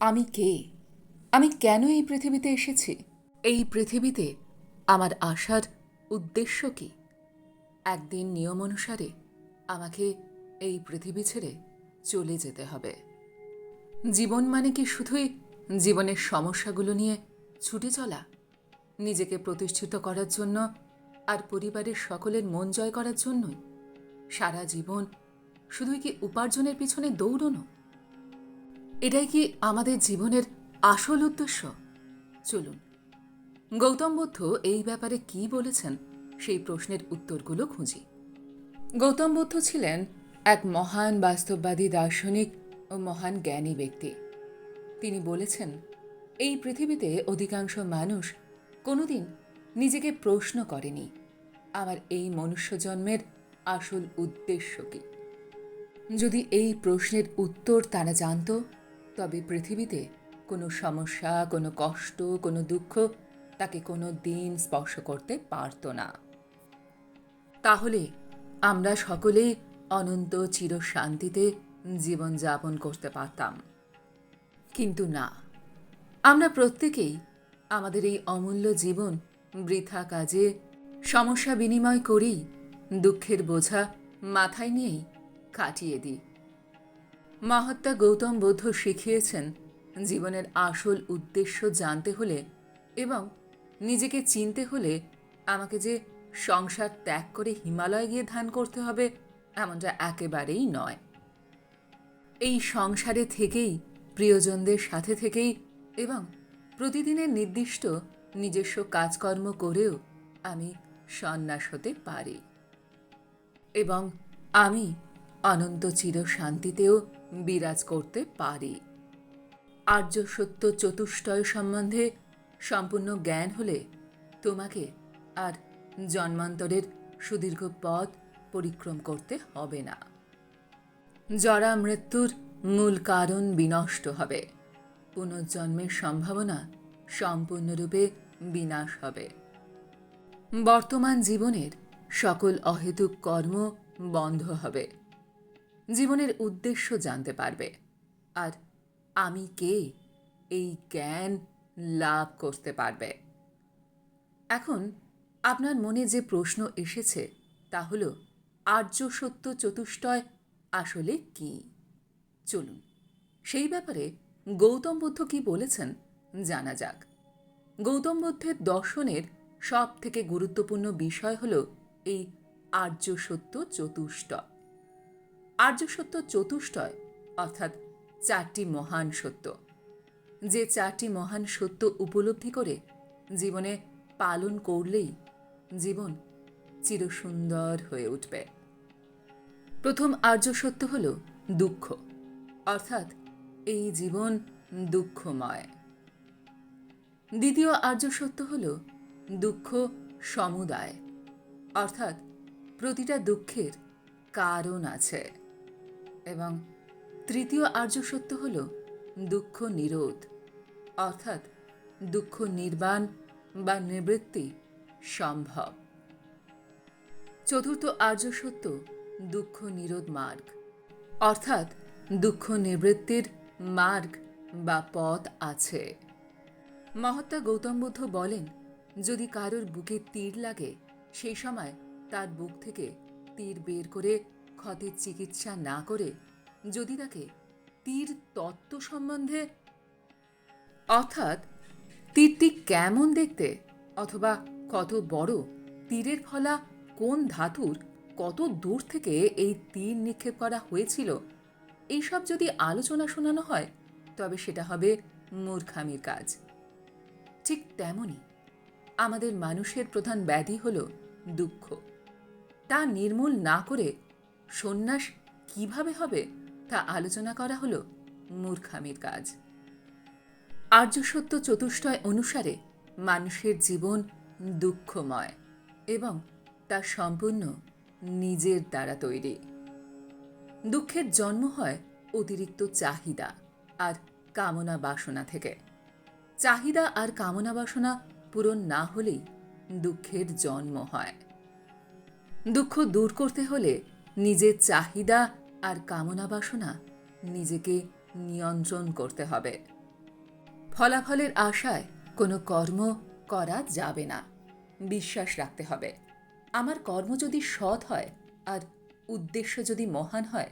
আমি কে? আমি কেন এই পৃথিবীতে এসেছি? এই পৃথিবীতে আমার আসার উদ্দেশ্য কি? একদিন নিয়ম অনুসারে আমাকে এই পৃথিবী ছেড়ে চলে যেতে হবে। জীবন মানে কি শুধুই জীবনের সমস্যাগুলো নিয়ে ছুটে চলা? নিজেকে প্রতিষ্ঠিত করার জন্য আর পরিবারের সকলের মন জয় করার জন্যই? সারা জীবন শুধুই কি উপার্জনের পিছনে দৌড়নো? এটাই কি আমাদের জীবনের আসল উদ্দেশ্য? চলুন। গৌতম বুদ্ধ এই ব্যাপারে কি বলেছেন সেই প্রশ্নের উত্তরগুলো খুঁজি। গৌতম বুদ্ধ ছিলেন এক মহান বাস্তববাদী দার্শনিক ও মহান জ্ঞানী ব্যক্তি। তিনি বলেছেন, এই পৃথিবীতে অধিকাংশ মানুষ কোনোদিন নিজেকে প্রশ্ন করেনি আমার এই মনুষ্য জন্মের আসল উদ্দেশ্য কী? যদি এই প্রশ্নের উত্তর তারা জানত তবে পৃথিবীতে কোনো সমস্যা, কোনো কষ্ট, কোনো দুঃখ তাকে কোনো দিন স্পর্শ করতে পারত না। তাহলে আমরা সকলেই অনন্ত চির শান্তিতে জীবনযাপন করতে পারতাম। কিন্তু না, আমরা প্রত্যেকেই আমাদের এই অমূল্য জীবন বৃথা কাজে সমস্যা বিনিময় করেই দুঃখের বোঝা মাথায় নিয়েই কাটিয়ে দিই। মহাত্মা গৌতম বুদ্ধ শিখিয়েছেন জীবনের আসল উদ্দেশ্য জানতে হলে এবং নিজেকে চিনতে হলে আমাকে যে সংসার ত্যাগ করে হিমালয় গিয়ে ধ্যান করতে হবে এমনটা একেবারেই নয়। এই সংসারে থেকেই, প্রিয়জনদের সাথে থেকেই এবং প্রতিদিনের নির্দিষ্ট নিজস্ব কাজকর্ম করেও আমি সন্ন্যাস হতে পারি। এবং আমি অনন্ত চির শান্তিতেও বিরাজ করতে পারি। আর্য সত্য চতুষ্টয় সম্বন্ধে সম্পূর্ণ জ্ঞান হলে তোমাকে আর জন্মান্তরের সুদীর্ঘ পথ পরিক্রম করতে হবে না। জরা মৃত্যুর মূল কারণ বিনষ্ট হবে। পুনর্জন্মের সম্ভাবনা সম্পূর্ণরূপে বিনাশ হবে। বর্তমান জীবনের সকল অহেতুক কর্ম বন্ধ হবে। জীবনের উদ্দেশ্য জানতে পারবে। আর আমি কে? এই জ্ঞান লাভ করতে পারবে। এখন আপনার মনে যে প্রশ্ন এসেছে, তা হল, আর্য সত্য চতুষ্টয় আসলে কি? চলুন, সেই ব্যাপারে গৌতম বুদ্ধ কি বলেছেন জানা যাক। গৌতম বুদ্ধের দর্শনের সব থেকে গুরুত্বপূর্ণ বিষয় হল, এই আর্য সত্য চতুষ্টয়। আর্য সত্য চতুষ্টয়, অর্থাৎ চারটি মহান সত্য। যে চারটি মহান সত্য উপলব্ধি করে জীবনে পালন করলেই জীবন চিরসুন্দর হয়ে উঠবে। প্রথম আর্য সত্য হল দুঃখ, অর্থাৎ এই জীবন দুঃখময়। দ্বিতীয় আর্য সত্য হল দুঃখ সমুদায়, অর্থাৎ প্রতিটা দুঃখের কারণ আছে। এবং তৃতীয় আর্য সত্য হল দুঃখ নিরোধ, অর্থাৎ দুঃখ নির্বাণ বা নিবৃত্তি সম্ভব। চতুর্থ আর্য সত্য, দুঃখ নিরোধ মার্গ, অর্থাৎ দুঃখ নিবৃত্তির মার্গ বা পথ আছে। মহাত্মা গৌতম বুদ্ধ বলেন, যদি কারোর বুকে তীর লাগে, সেই সময় তার বুক থেকে তীর বের করে ক্ষতের চিকিৎসা না করে যদি তাকে তীর তত্ত্ব সম্বন্ধে অর্থাৎ তীরটি কেমন দেখতে অথবা কত বড়, তীরের ফলা কোন ধাতুর কত দূর থেকে এই তীর নিক্ষেপ করা হয়েছিল, এইসব যদি আলোচনা শোনানো হয়, তবে সেটা হবে মূর্খামির কাজ। ঠিক তেমনই আমাদের মানুষের প্রধান ব্যাধি হল দুঃখ। তা নির্মূল না করে সন্ন্যাস কীভাবে হবে তা আলোচনা করা হল মূর্খামির কাজ। আর্য সত্য চতুষ্টয় অনুসারে মানুষের জীবন দুঃখময় এবং তা সম্পূর্ণ নিজের দ্বারা তৈরি। দুঃখের জন্ম হয় অতিরিক্ত চাহিদা আর কামনা বাসনা থেকে। চাহিদা আর কামনা বাসনা পূরণ না হলেই দুঃখের জন্ম হয়। দুঃখ দূর করতে হলে নিজের চাহিদা আর কামনা বাসনা নিজেকে নিয়ন্ত্রণ করতে হবে। ফলাফলের আশায় কোনো কর্ম করা যাবে না। বিশ্বাস রাখতে হবে, আমার কর্ম যদি সৎ হয় আর উদ্দেশ্য যদি মহান হয়,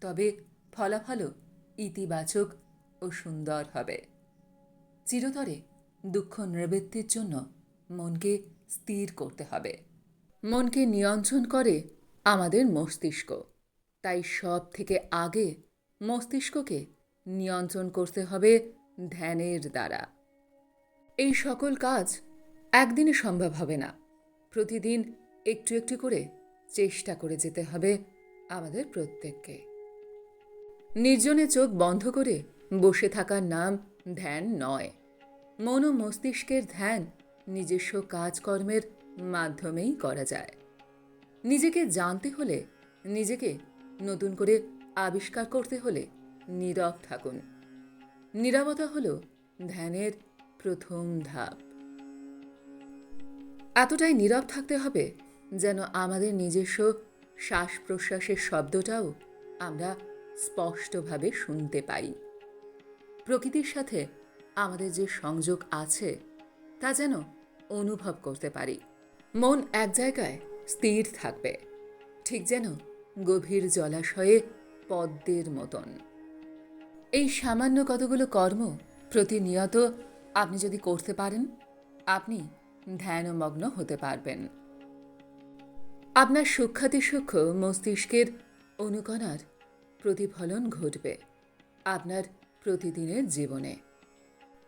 তবে ফলাফলও ইতিবাচক ও সুন্দর হবে। চিরতরে দুঃখ নিবৃত্তির জন্য মনকে স্থির করতে হবে। মনকে নিয়ন্ত্রণ করে আমাদের মস্তিষ্ক। তাই সব থেকে আগে মস্তিষ্ককে নিয়ন্ত্রণ করতে হবে ধ্যানের দ্বারা। এই সকল কাজ একদিনে সম্ভব হবে না। প্রতিদিন একটু একটু করে চেষ্টা করে যেতে হবে আমাদের প্রত্যেককে। নির্জনে চোখ বন্ধ করে বসে থাকার নাম ধ্যান নয়। মন মস্তিষ্কের ধ্যান নিজস্ব কাজকর্মের মাধ্যমেই করা যায়। নিজেকে জানতে হলে নিজেকে নতুন করে আবিষ্কার করতে হলে নীরব থাকুন। নীরবতা হল ধ্যানের প্রথম ধাপ। এতটাই নীরব থাকতে হবে যেন আমাদের নিজস্ব শ্বাস প্রশ্বাসের শব্দটাও আমরা স্পষ্টভাবে শুনতে পাই। প্রকৃতির সাথে আমাদের যে সংযোগ আছে, তা যেন অনুভব করতে পারি। মন এক জায়গায় স্থির থাকবে। ঠিক যেন গভীর জলাশয়ে পদ্মের মতন। এই সামান্য কতগুলো কর্ম প্রতিনিয়ত আপনি যদি করতে পারেন, আপনি ধ্যানমগ্ন হতে পারবেন। আপনার সূক্ষাতি সূক্ষ্ম মস্তিষ্কের অনুকণার প্রতিফলন ঘটবে আপনার প্রতিদিনের জীবনে।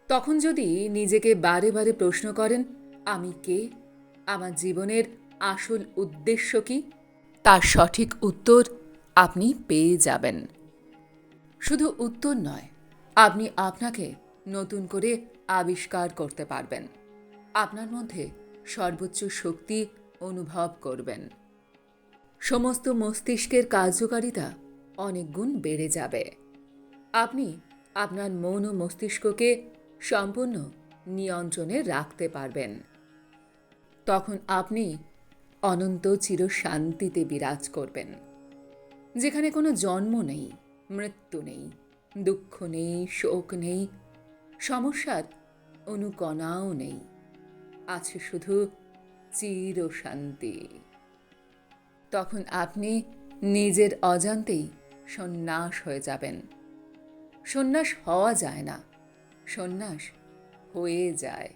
তখন যদি নিজেকে বারে বারে প্রশ্ন করেন, আমি কে? আমার জীবনের আসল উদ্দেশ্য কি? তার সঠিক উত্তর আপনি পেয়ে যাবেন। শুধু উত্তর নয়, আপনি আপনাকে নতুন করে আবিষ্কার করতে পারবেন। আপনার মধ্যে সর্বোচ্চ শক্তি অনুভব করবেন। সমস্ত মস্তিষ্কের কার্যকারিতা অনেক গুণ বেড়ে যাবে। আপনি আপনার মন ও মস্তিষ্ককে সম্পূর্ণ নিয়ন্ত্রণে রাখতে পারবেন। তখন আপনি অনন্ত চির শান্তিতে বিরাজ করবেন। যেখানে কোনো জন্ম নেই, মৃত্যু নেই, দুঃখ নেই, শোক নেই, সমস্যার অনুকণাও নেই। আছে শুধু চির শান্তি তখন আপনি নিজের অজান্তেই সন্ন্যাস হয়ে যাবেন। সন্ন্যাস হওয়া যায় না, সন্ন্যাস হয়ে যায়।